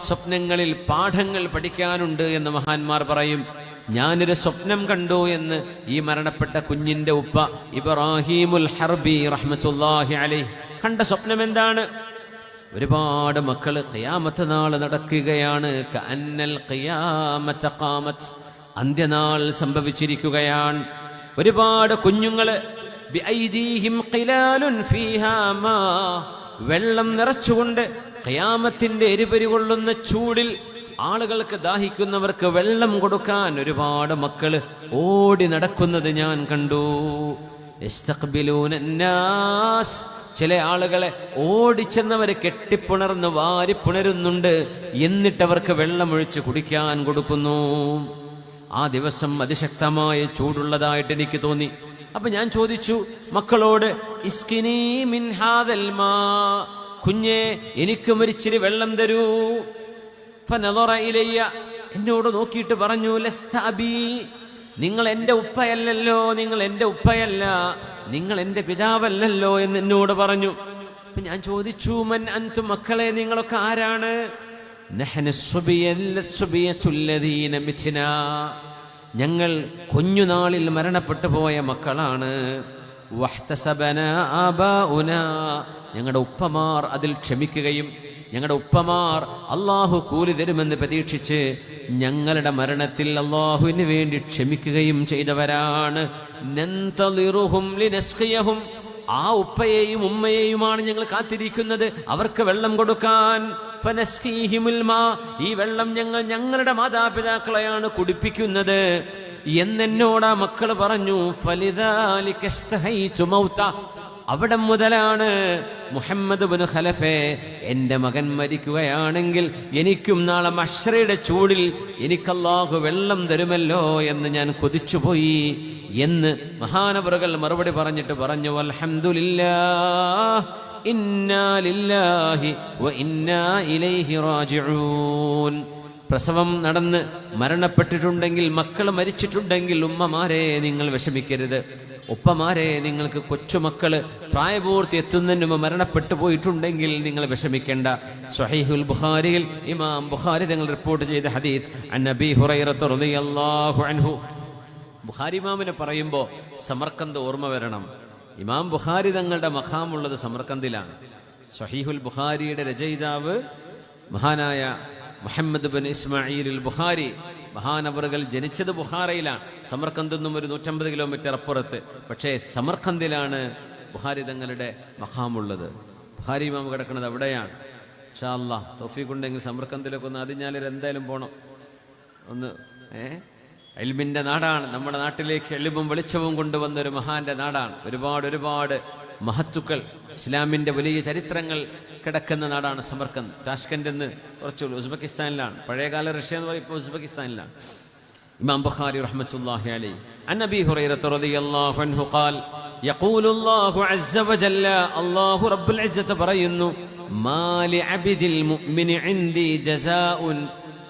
സ്വപ്നങ്ങളിൽ പാഠങ്ങൾ പഠിക്കാനുണ്ട് എന്ന് മഹാന്മാർ പറയും. ഞാനൊരു സ്വപ്നം കണ്ടു എന്ന് ഈ മരണപ്പെട്ട കുഞ്ഞിന്റെ ഉപ്പ ഇബ്രാഹിമുൽ ഹർബി റഹ്മത്തുല്ലാഹി അലി കണ്ട സ്വപ്നം എന്താണ്? ഒരുപാട് മക്കൾ ഖിയാമത്ത് നാൾ നടക്കുകയാണ്. അന്ത്യനാൾ സംഭവിച്ചിരിക്കുകയാണ്. ഒരുപാട് മാ വെള്ളം നിറച്ചുകൊണ്ട് ഖിയാമത്തിന്റെ എരിപരി കൊള്ളുന്ന ചൂടിൽ ആളുകൾക്ക് ദാഹിക്കുന്നവർക്ക് വെള്ളം കൊടുക്കാൻ ഒരുപാട് മക്കൾ ഓടി നടക്കുന്നത് ഞാൻ കണ്ടു. ചില ആളുകളെ ഓടിച്ചെന്നവർ കെട്ടിപ്പുണർന്ന് വാരിപ്പുണരുന്നുണ്ട്. എന്നിട്ടവർക്ക് വെള്ളമൊഴിച്ച് കുടിക്കാൻ കൊടുക്കുന്നു. ആ ദിവസം അതിശക്തമായ ചൂടുള്ളതായിട്ട് എനിക്ക് തോന്നി. അപ്പൊ ഞാൻ ചോദിച്ചു മക്കളോട് ഇസ്കിനി മിൻ ഹാദൽ മാ? കുഞ്ഞെ എനിക്കും ഒരിച്ചിരി വെള്ളം തരൂ. ഇലയ്യ എന്നോട് നോക്കിയിട്ട് പറഞ്ഞു ലസ്താബി നിങ്ങൾ എന്റെ ഉപ്പയല്ലല്ലോ നിങ്ങൾ എന്റെ ഉപ്പയല്ല നിങ്ങൾ എന്റെ പിതാവല്ലല്ലോ എന്ന് എന്നോട് പറഞ്ഞു. അപ്പൊ ഞാൻ ചോദിച്ചു മൻ അന്തു മക്കളെ നിങ്ങളൊക്കെ ആരാണ്. ഞങ്ങൾ കുഞ്ഞുനാളിൽ മരണപ്പെട്ടു പോയ മക്കളാണ്. ഞങ്ങളുടെ ഉപ്പമാർ അതിൽ ക്ഷമിക്കുകയും ഞങ്ങളുടെ ഉപ്പമാർ അള്ളാഹു കൂലി തരുമെന്ന് പ്രതീക്ഷിച്ച് ഞങ്ങളുടെ മരണത്തിൽ അള്ളാഹുവിന് വേണ്ടി ക്ഷമിക്കുകയും ചെയ്തവരാണ്. ആ ഉപ്പയെയും ഉമ്മയെയുമാണ് ഞങ്ങൾ കാത്തിരിക്കുന്നത്. അവർക്ക് വെള്ളം കൊടുക്കാൻ. ഈ വെള്ളം ഞങ്ങൾ ഞങ്ങളുടെ മാതാപിതാക്കളെയാണ് കുടിപ്പിക്കുന്നത്. എന്നെന്നോട് ആ മക്കൾ പറഞ്ഞു അവിടെ മുതലാണ് മുഹമ്മദ് ബിൻ ഖലഫെ എന്റെ മകൻ മരിക്കുകയാണെങ്കിൽ എനിക്കും നാളെ മഷറയുടെ ചൂടിൽ എനിക്കല്ലാഹു വെള്ളം തരുമല്ലോ എന്ന് ഞാൻ കൊതിച്ചുപോയി എന്ന് മഹാനവറുകൾ മറുപടി പറഞ്ഞിട്ട് പറഞ്ഞു അൽഹംദുലില്ലാ ഇന്നാ ലില്ലാഹി വ ഇന്നാ ഇലൈഹി റാജിഊൻ. പ്രസവം നടന്ന് മരണപ്പെട്ടിട്ടുണ്ടെങ്കിൽ മക്കൾ മരിച്ചിട്ടുണ്ടെങ്കിൽ ഉമ്മമാരെ നിങ്ങൾ വിഷമിക്കരുത്. ഉപ്പമാരെ നിങ്ങൾക്ക് കൊച്ചുമക്കൾ പ്രായപൂർത്തി എത്തുന്നതിന് മുമ്പ് മരണപ്പെട്ടു പോയിട്ടുണ്ടെങ്കിൽ നിങ്ങൾ വിഷമിക്കേണ്ട. സ്വഹീഹുൽ ബുഖാരിയിൽ ഇമാം ബുഖാരി നിങ്ങൾ റിപ്പോർട്ട് ചെയ്ത ഹദീദ് അൻ നബി ഹുറൈറത്ത് റളിയല്ലാഹു അൻഹു. ബുഖാരി ഇമാമിനെ പറയുമ്പോൾ സമർക്കന്ത് ഓർമ്മ വരണം. ഇമാം ബുഖാരി തങ്ങളുടെ മഖാമുള്ളത് സമർക്കന്തിലാണ്. സ്വഹീഹുൽ ബുഖാരിയുടെ രചയിതാവ് മഹാനായ മുഹമ്മദ് ബിൻ ഇസ്മായിൽ ബുഖാരി മഹാനവറുകൾ ജനിച്ചത് ബുഖാറയിലാണ്. സമർക്കന്തിൽ നിന്നും ഒരു നൂറ്റമ്പത് കിലോമീറ്റർ അപ്പുറത്ത്. പക്ഷേ സമർക്കന്തിലാണ് ബുഹാരി തങ്ങളുടെ മഹാമുള്ളത് ബുഹാരി മാമ കിടക്കുന്നത് അവിടെയാണ്. ഷാ അല്ലാ തൊഫീഖുണ്ടെങ്കിൽ സമർക്കന്തിലൊക്കെ ഒന്ന് അതിഞ്ഞാലൊരു എന്തായാലും പോകണം ഒന്ന് ഏ? എൽമിന്റെ നാടാണ്. നമ്മുടെ നാട്ടിലേക്ക് എളിവും വെളിച്ചവും കൊണ്ടുവന്ന ഒരു മഹാന്റെ നാടാണ്. ഒരുപാട് ഒരുപാട് മഹത്തുക്കൾ ഇസ്ലാമിന്റെ വലിയ ചരിത്രങ്ങൾ കിടക്കുന്ന നാടാണ് സമർക്കന്ത് ടാഷ്കന്റ് എന്ന് കുറച്ച് ഉസ്ബെക്കിസ്ഥാനിലാണ് പഴയകാല റഷ്യ എന്ന് പറയുമ്പോൾ ഉസ്ബെക്കിസ്ഥാനിലാണ് ഇമാം ബുഖാരി റഹ്മത്തുള്ളാഹി അലൈഹി عن ابي هريره رضي الله عنه قال يقول الله عز وجل الله رب العزه പറയുന്നു ما لعبد المؤمن عندي جزاء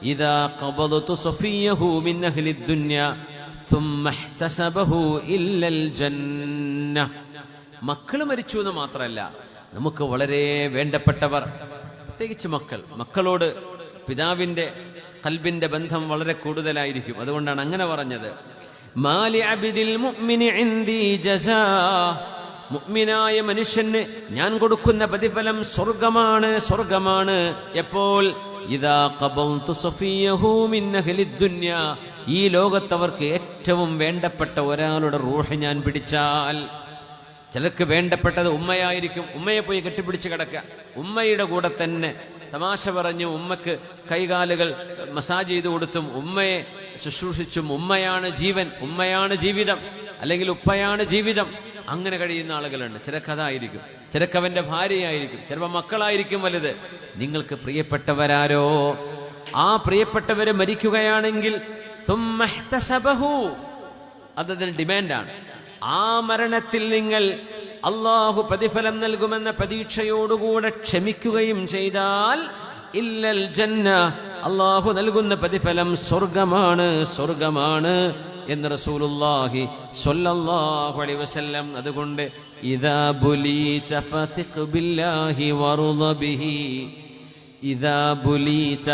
إذا قبضت صفيه من أهل الدنيا ثم احتسبه إلا الجنة മക്കൾ മരിച്ചു എന്ന് മാത്രമല്ല നമുക്ക് വളരെ വേണ്ടപ്പെട്ടവർ പ്രത്യേകിച്ച് മക്കൾ. മക്കളോട് പിതാവിന്റെ കൽബിന്റെ ബന്ധം വളരെ കൂടുതലായിരിക്കും. അതുകൊണ്ടാണ് അങ്ങനെ പറഞ്ഞത്. മുഗ്മിനായ മനുഷ്യന് ഞാൻ കൊടുക്കുന്ന പ്രതിഫലം സ്വർഗമാണ് സ്വർഗമാണ് എപ്പോൾ? ഈ ലോകത്തവർക്ക് ഏറ്റവും വേണ്ടപ്പെട്ട ഒരാളുടെ റൂഹ് ഞാൻ പിടിച്ചാൽ ചിലർക്ക് വേണ്ടപ്പെട്ടത് ഉമ്മയായിരിക്കും. ഉമ്മയെ പോയി കെട്ടിപ്പിടിച്ച് കിടക്കുക. ഉമ്മയുടെ കൂടെ തന്നെ തമാശ പറഞ്ഞു ഉമ്മക്ക് കൈകാലുകൾ മസാജ് ചെയ്ത് കൊടുത്തും ഉമ്മയെ ശുശ്രൂഷിച്ചും ഉമ്മയാണ് ജീവൻ ഉമ്മയാണ് ജീവിതം അല്ലെങ്കിൽ ഉപ്പയാണ് ജീവിതം. അങ്ങനെ കഴിയുന്ന ആളുകളുണ്ട്. ചിലക്ക് ചിലക്കവന്റെ ഭാര്യയായിരിക്കും. ചിലപ്പോൾ മക്കളായിരിക്കും വലുത്. നിങ്ങൾക്ക് പ്രിയപ്പെട്ടവരാരോ? ആ പ്രിയപ്പെട്ടവര് മരിക്കുകയാണെങ്കിൽ അത് അതിന് ഡിമാൻഡാണ്. ആ മരണത്തിൽ നിങ്ങൾ അള്ളാഹു പ്രതിഫലം നൽകുമെന്ന പ്രതീക്ഷയോടുകൂടെ ക്ഷമിക്കുകയും ചെയ്താൽ ഇല്ലൽ ജന്ന അള്ളാഹു നൽകുന്ന പ്രതിഫലം സ്വർഗമാണ് സ്വർഗമാണ് എന്ന് റസൂലുല്ലാഹി സൊല്ലാഹു അലൈഹി വസല്ലം അതുകൊണ്ട് ഇതാ ബുലീത ഫതിഖ് ബില്ലാഹി വറുദ ബിഹി ഇതാ ബുലീത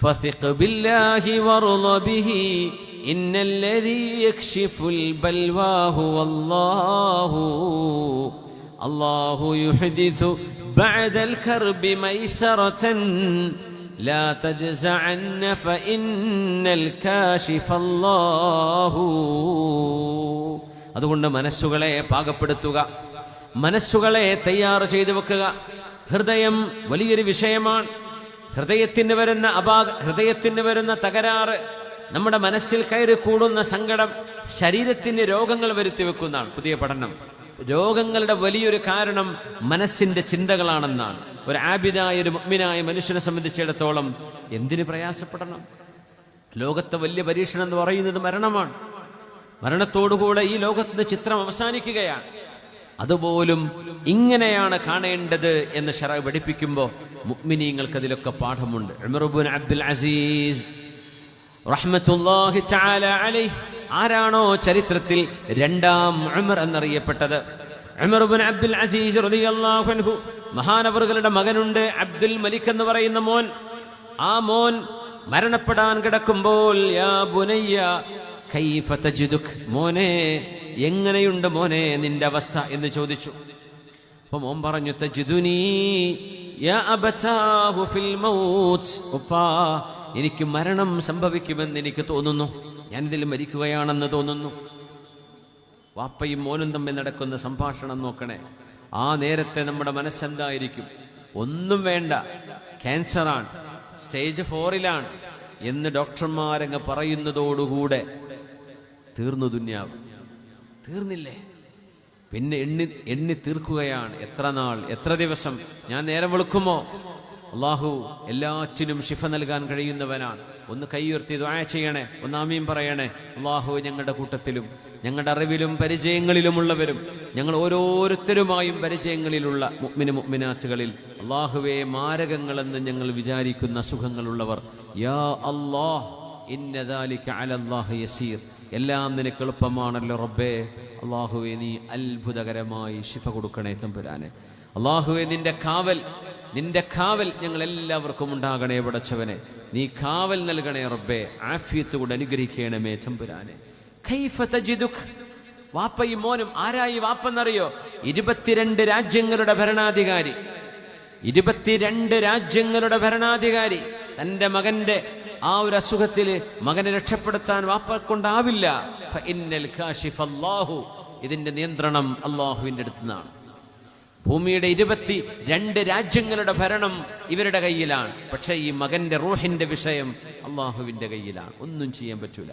ഫതിഖ് ബില്ലാഹി വറുദ ബിഹി إن الذي يكشف البلوى هو الله الله يحدث بعد الكرب ميسرة لا تجزعن فإن الكاشف الله അതുകൊണ്ട് മനസ്സുകളെ പാകപ്പെടുത്തുക മനസ്സുകളെ തയ്യാർ ചെയ്തു വെക്കുക ഹൃദയം വലിയൊരു വിഷയമാണ് ഹൃദയത്തിന് വരുന്ന അപാക ഹൃദയത്തിന് വരുന്ന തകരാറ് നമ്മുടെ മനസ്സിൽ കയറി കൂടുന്ന സങ്കടം ശരീരത്തിന് രോഗങ്ങൾ വരുത്തി വെക്കുന്നതാണ് പുതിയ പഠനം. രോഗങ്ങളുടെ വലിയൊരു കാരണം മനസ്സിന്റെ ചിന്തകളാണെന്നാണ്. ഒരു ആബിദായ ഒരു മുഗ്മിനായ മനുഷ്യനെ സംബന്ധിച്ചിടത്തോളം എന്തിന് പ്രയാസപ്പെടണം? ലോകത്തെ വലിയ പരീക്ഷണം എന്ന് പറയുന്നത് മരണമാണ്. മരണത്തോടുകൂടെ ഈ ലോകത്തിന്റെ ചിത്രം അവസാനിക്കുകയാണ്. അതുപോലും ഇങ്ങനെയാണ് കാണേണ്ടത് എന്ന് ഷറ പഠിപ്പിക്കുമ്പോൾ മുഗ്മിനിങ്ങൾക്ക് അതിലൊക്കെ പാഠമുണ്ട്. അബ്ദുൽ അസീസ് റഹ്മത്തുല്ലാഹി തആല അലൈഹി. ആരാണോ ചരിത്രത്തിൽ രണ്ടാം ഉമർ എന്നറിയപ്പെട്ടത്? ഉമറുബുൻ അബ്ദുൽ അസീസ് റളിയല്ലാഹു മഹാനവറുകളുടെ മകനുണ്ട് അബ്ദുൽ മലിക് എന്ന് പറയുന്ന മോൻ. ആ മോൻ മരണപ്പെടാൻ കിടക്കുമ്പോൾ യാ ബുനയ്യ കൈഫ തജിദുക്? മോനെ എങ്ങനെയുണ്ട് മോനെ നിന്റെ അവസ്ഥ? എന്ന് ചോദിച്ചു. അപ്പൊ മോൻ പറഞ്ഞു തജിദുനീ യാ അബതാഹു ഫിൽ മൗത്ത്. ഉപ്പാ എനിക്ക് മരണം സംഭവിക്കുമെന്ന് എനിക്ക് തോന്നുന്നു. ഞാനിതിൽ മരിക്കുകയാണെന്ന് തോന്നുന്നു. വാപ്പയും മോനും തമ്മിൽ നടക്കുന്ന സംഭാഷണം നോക്കണേ. ആ നേരത്തെ നമ്മുടെ മനസ്സെന്തായിരിക്കും? ഒന്നും വേണ്ട. ക്യാൻസറാണ്. സ്റ്റേജ് ഫോറിലാണ് എന്ന് ഡോക്ടർമാരങ്ങ് പറയുന്നതോടുകൂടെ തീർന്നു ദുന്യാവ്. തീർന്നില്ലേ? പിന്നെ എണ്ണി എണ്ണി തീർക്കുകയാണ്. എത്ര നാൾ? എത്ര ദിവസം? ഞാൻ നേരം വെളുക്കുമോ? അള്ളാഹു എല്ലാറ്റിനും ശിഫ നൽകാൻ കഴിയുന്നവനാണ്. ഒന്ന് കൈയുയർത്തി ദ്വായ ചെയ്യണേ ഒന്ന് പറയണേ. അള്ളാഹു ഞങ്ങളുടെ കൂട്ടത്തിലും ഞങ്ങളുടെ അറിവിലും പരിചയങ്ങളിലുമുള്ളവരും ഞങ്ങൾ ഓരോരുത്തരുമായും പരിചയങ്ങളിലുള്ള മുഅ്മിന മുഅ്മിനാത്തുകളിൽ അള്ളാഹുവെ മാരകങ്ങളെന്ന് ഞങ്ങൾ വിചാരിക്കുന്ന അസുഖങ്ങളുള്ളവർ യാ അല്ലാഹ് ഇന്നദാലിക അലല്ലാഹി യസീർ. എല്ലാം നിനക്ക് എളുപ്പമാണല്ലോ റബ്ബേ. അള്ളാഹുവെ നീ അത്ഭുതകരമായി ശിഫ കൊടുക്കണേ തമ്പുരാനെ. അള്ളാഹുവെ നിന്റെ കാവൽ നിന്റെ കാവൽ ഞങ്ങൾ എല്ലാവർക്കും ഉണ്ടാകണേ പടച്ചവനെ. നീ കാവൽ നൽകണേ റബ്ബേ. ആഫിയത്ത് അനുഗ്രഹിക്കണമേ തമ്പുരാനെ. വാപ്പയും മോനും ആരായി വാപ്പെന്നറിയോ? ഇരുപത്തിരണ്ട് രാജ്യങ്ങളുടെ ഭരണാധികാരി. ഇരുപത്തിരണ്ട് രാജ്യങ്ങളുടെ ഭരണാധികാരി. തന്റെ മകന്റെ ആ ഒരു അസുഖത്തിൽ മകനെ രക്ഷപ്പെടുത്താൻ കാശിഫ് അല്ലാഹു ഇതിന്റെ നിയന്ത്രണം അള്ളാഹുവിന്റെ അടുത്ത് നിന്നാണ് ഭൂമിയുടെ ഇരുപത്തി രണ്ട് രാജ്യങ്ങളുടെ ഭരണം ഇവരുടെ കയ്യിലാണ്. പക്ഷേ ഈ മകന്റെ റൂഹിന്റെ വിഷയം അള്ളാഹുവിന്റെ കയ്യിലാണ്. ഒന്നും ചെയ്യാൻ പറ്റൂല.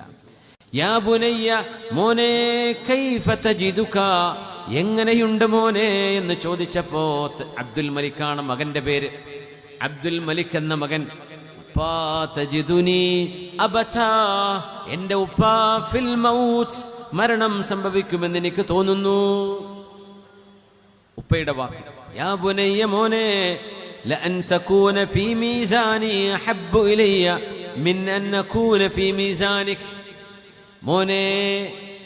യാ എങ്ങനെയുണ്ട് മോനെ എന്ന് ചോദിച്ചപ്പോ അബ്ദുൽ മലിക്കാണ് മകന്റെ പേര്. അബ്ദുൽ മലിക് എന്ന മകൻ എന്റെ ഉപ്പാ ഫിൽ മരണം സംഭവിക്കുമെന്ന് എനിക്ക് തോന്നുന്നു. ഉപ്പയുടെ വാക്ക്. യാ പുനയ്യ മോനെ ലഅൻ ഫീ മീസാനി ഹബ്ബു ഇലയ്യ മിൻ അൻ ഫീ മീസാനിക്. മോനെ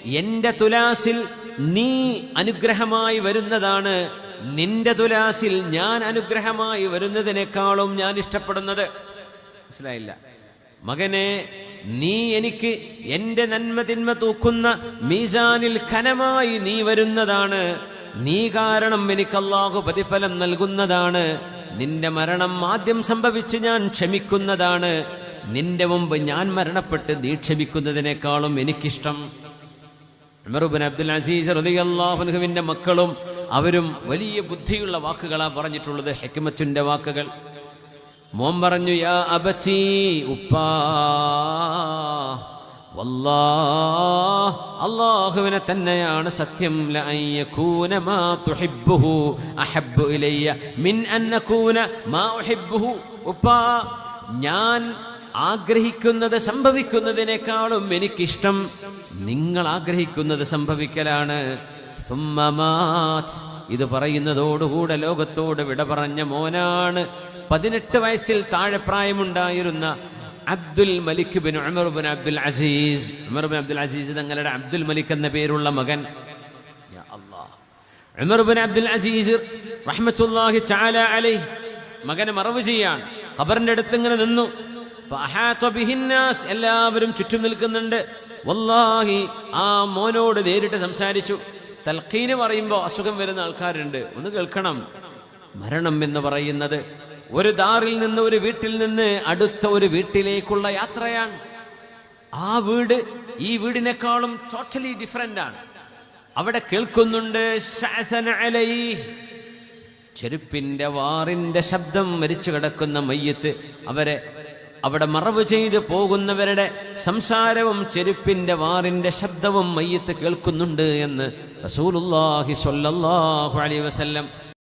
എന്റെ തുലാസിൽ നീ അനുഗ്രഹമായി വരുന്നതാണ്. നിന്റെ തുലാസിൽ ഞാൻ അനുഗ്രഹമായി വരുന്നതിനേക്കാളും ഞാൻ ഇഷ്ടപ്പെടുന്നത്. മനസ്സിലായില്ല? മകനെ നീ എനിക്ക് എന്റെ നന്മ തിന്മ തൂക്കുന്ന മീസാനിൽ ഖനമായി നീ വരുന്നതാണ്. നീ കാരണം എനിക്ക് പ്രതിഫലം നൽകുന്നതാണ്. നിന്റെ മരണം ആദ്യം സംഭവിച്ച് ഞാൻ ക്ഷമിക്കുന്നതാണ്. നിന്റെ മുമ്പ് ഞാൻ മരണപ്പെട്ട് നീ ക്ഷമിക്കുന്നതിനേക്കാളും എനിക്കിഷ്ടം. ഉമറുബിൻ അബ്ദുൽ അസീസ് റളിയല്ലാഹുവിന്റെ മക്കളും അവരും വലിയ ബുദ്ധിയുള്ള വാക്കുകളാ പറഞ്ഞിട്ടുള്ളത് ഹെക്കിമച്ചുന്റെ വാക്കുകൾ. മോൻ പറഞ്ഞു യാ അബച്ചി ഉപ്പാ വല്ലാ അള്ളാഹുവിനെ തന്നെയാണ് സത്യം. ഉപ്പാ ഞാൻ ആഗ്രഹിക്കുന്നത് സംഭവിക്കുന്നതിനേക്കാളും എനിക്കിഷ്ടം നിങ്ങൾ ആഗ്രഹിക്കുന്നത് സംഭവിക്കലാണ്. ഇത് പറയുന്നതോടുകൂടെ ലോകത്തോട് വിട പറഞ്ഞ മോനാണ്. പതിനെട്ട് വയസ്സിൽ താഴെ പ്രായമുണ്ടായിരുന്ന Abdul Malik bin Umar bin Abdul Aziz. Umar bin Abdul Aziz തങ്ങളുടെ അബ്ദുൽ മലിക് എന്ന പേരുള്ള മകൻ. ഉമർ ബിൻ അബ്ദുൽ അസീസ് റഹ്മത്തുല്ലാഹി തആല അലൈഹി മകനെ മറവ് ചെയ്യാണ് ഖബറിന്റെ അടുത്ത് ഇങ്ങനെ നിന്നു എല്ലാവരും ചുറ്റും നിൽക്കുന്നുണ്ട്. വല്ലാഹി ആ മോനോട് നേരിട്ട് സംസാരിച്ചു. തൽഖീന് പറയുമ്പോൾ അസുഖം വരുന്ന ആൾക്കാരുണ്ട്. ഒന്ന് കേൾക്കണം. മരണം എന്ന് പറയുന്നത് ഒരു ദാറിൽ നിന്ന് ഒരു വീട്ടിൽ നിന്ന് അടുത്ത ഒരു വീട്ടിലേക്കുള്ള യാത്രയാണ് ആ വീട് ഈ വീടിനേക്കാളും ടോട്ടലി ഡിഫറെന്റ് ആണ് അവിടെ കേൾക്കുന്നുണ്ട്. ചെരുപ്പിന്റെ വാറിന്റെ ശബ്ദം മരിച്ചു കിടക്കുന്ന മയ്യത്ത് അവരെ അവിടെ മറവ് ചെയ്ത് പോകുന്നവരുടെ സംസാരവും ചെരുപ്പിന്റെ വാറിന്റെ ശബ്ദവും മയ്യത്ത് കേൾക്കുന്നുണ്ട് എന്ന് റസൂലുള്ളാഹി സ്വല്ലല്ലാഹു അലൈഹി വസല്ലം